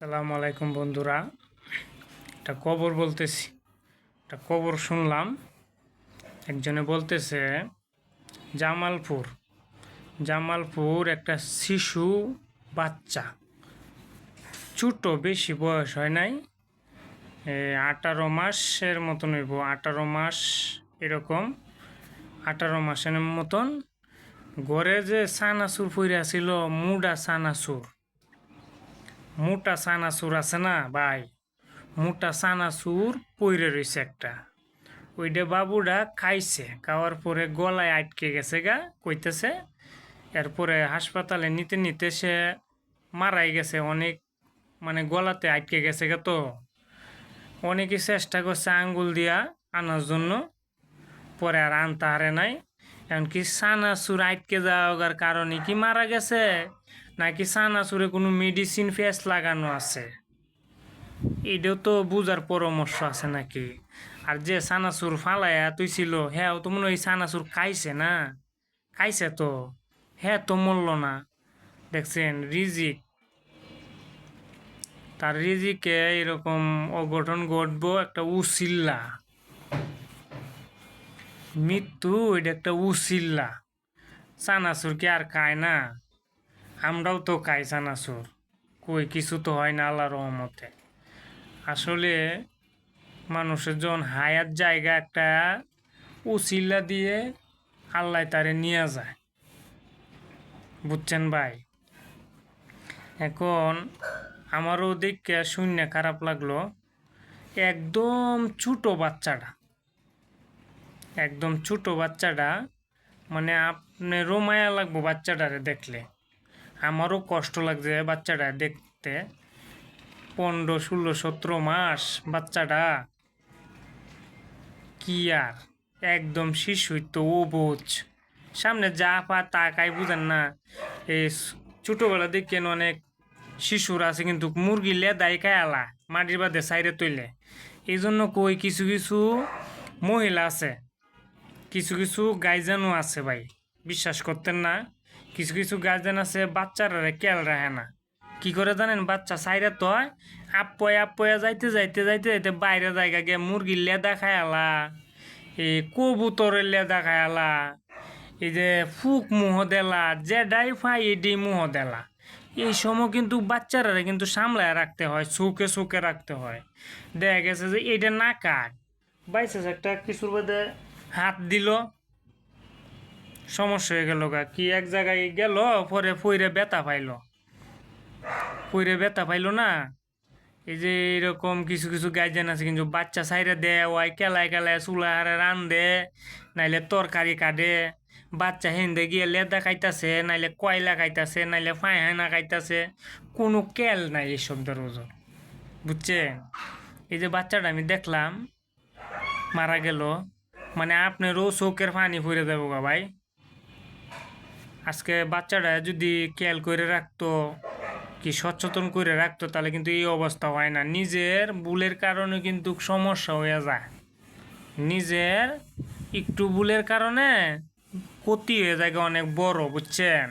সালামু আলাইকুম বন্ধুরা। একটা কবর বলতেছি। একটা কবর শুনলাম। একজনে বলতেছে, জামালপুর জামালপুর একটা শিশু বাচ্চা। ছোট, বেশি বয়স হয় নাই। আঠারো মাসের মতন হইব। আঠারো মাস এরকম। আঠারো মাসের মতন। ঘরে যে সানাসুর পইরা ছিল, মুডা সানাসুর। মোটা সানাসুর আছে না ভাই? মোটা সানাসুর পইরে রয়েছে একটা। ওইটা বাবুটা খাইছে, খাওয়ার পরে গলায় আটকে গেছে গা, কইতেছে, এরপরে হাসপাতালে নিতে নিতে সে মারাই গেছে অনেক মানে গলাতে আটকে গেছে গা তো। অনেকে চেষ্টা করছে আঙ্গুল দিয়া আনার জন্য, পরে আর আনতে হারে নাই। এমনকি সানাসুর আটকে যাওয়ার কারণে কি মারা গেছে? নাকি সানাসুরে কোনো মেডিসিন ফেস লাগানো আছে? এটাও তো বুঝার পরামর্শ আছে নাকি? আর যে সানাসুর ফালাইয়া তুই ছিল হ্যাঁ তো মনে হয় সানাসুর খাইছে না? খাইছে তো? হ্যাঁ তো মরল না। দেখছেন, রিজিক। তার রিজিকে এরকম অঘটন ঘটবো একটা উসিল্লা মৃত্যু এটা একটা উসিল্লা। সানাসুর কি আর খায় না? আমরাও তো খাই সানাসুর কই, কিছু তো হয় না আল্লাহ রহমতে। আসলে মানুষের যখন হায়াত জায়গা একটা উসিল্লা দিয়ে আল্লাহ তারে নিয়ে যায়। বুঝছেন ভাই? এখন আমারও দেখে শূন্য খারাপ লাগল, একদম ছোটো বাচ্চাটা। একদম ছোট বাচ্চাটা মানে আপনি রোমায়া লাগবো বাচ্চাটারে দেখলে। আমারও কষ্ট লাগছে বাচ্চাটা দেখতে। পনেরো, ষোলো, সতেরো মাস বাচ্চাটা। কি আর? একদম শিশুই তো ও বোঝ সামনে যা পা তাকাই বুঝেন না। এই ছোটোবেলা দেখেন অনেক শিশুরা আছে কিন্তু মুরগি লেদাই খায়ালা মাটির বাদে সাইডে তৈলে এই জন্য কই কিছু কিছু মহিলা আছে। কিছু কিছু গাইজানও আছে ভাই, বিশ্বাস করতেন না। কিছু কিছু গার্জেন আছে, বাচ্চারা খেয়াল রাখে না। কি করে জানেন, বাচ্চা সাইরে তো হয় আপয়া আপয়া যাইতে যাইতে যাইতে যাইতে বাইরে জায়গা গিয়ে মুরগির লেদা খায়ালা এই কবুতরের লেদা খায়ালা এই যে ফুক মুহ দেলা যেডাই ফাই এডি মুহ দেলা। এই সময় কিন্তু বাচ্চারা কিন্তু সামলায় রাখতে হয় চোখে চোখে রাখতে হয়। দেখা গেছে যে এটা না কাট। বাইসে একটা কিছুর বাদে হাত দিল। সমস্যা হয়ে গেল গা। কি এক জায়গায় গেল, পরে ফইরে ব্যথা পাইলো। ফইরে ব্যথা পাইলো না? এই যে এরকম কিছু কিছু গার্জেন আছে কিন্তু বাচ্চা সাইরে দে ওয়াই কেলায় কেলায় চুলা হারে রান দে নাইলে তরকারি কাটে, বাচ্চা হেন্দে গিয়ে লেদা খাইতাছে, নাইলে কয়লা খাইতাছে, নাইলে ফাইহানা খাইতাছে, কোনো কেল নাই এইসব ওজন। বুঝছেন? এই যে বাচ্চাটা আমি দেখলাম, মারা গেল। মানে আপনারও চোখের পানি ফুরে দেবো গা ভাই। আজকে বাচ্চাটা যদি খেয়াল করে রাখতো, কি সচেতন করে রাখতো, তাহলে কিন্তু এই অবস্থা হয় না। নিজের ভুলের কারণে কিন্তু সমস্যা হয়ে যায়। নিজের একটু ভুলের কারণে ক্ষতি হয়ে যায় অনেক বড়, বুঝছেন?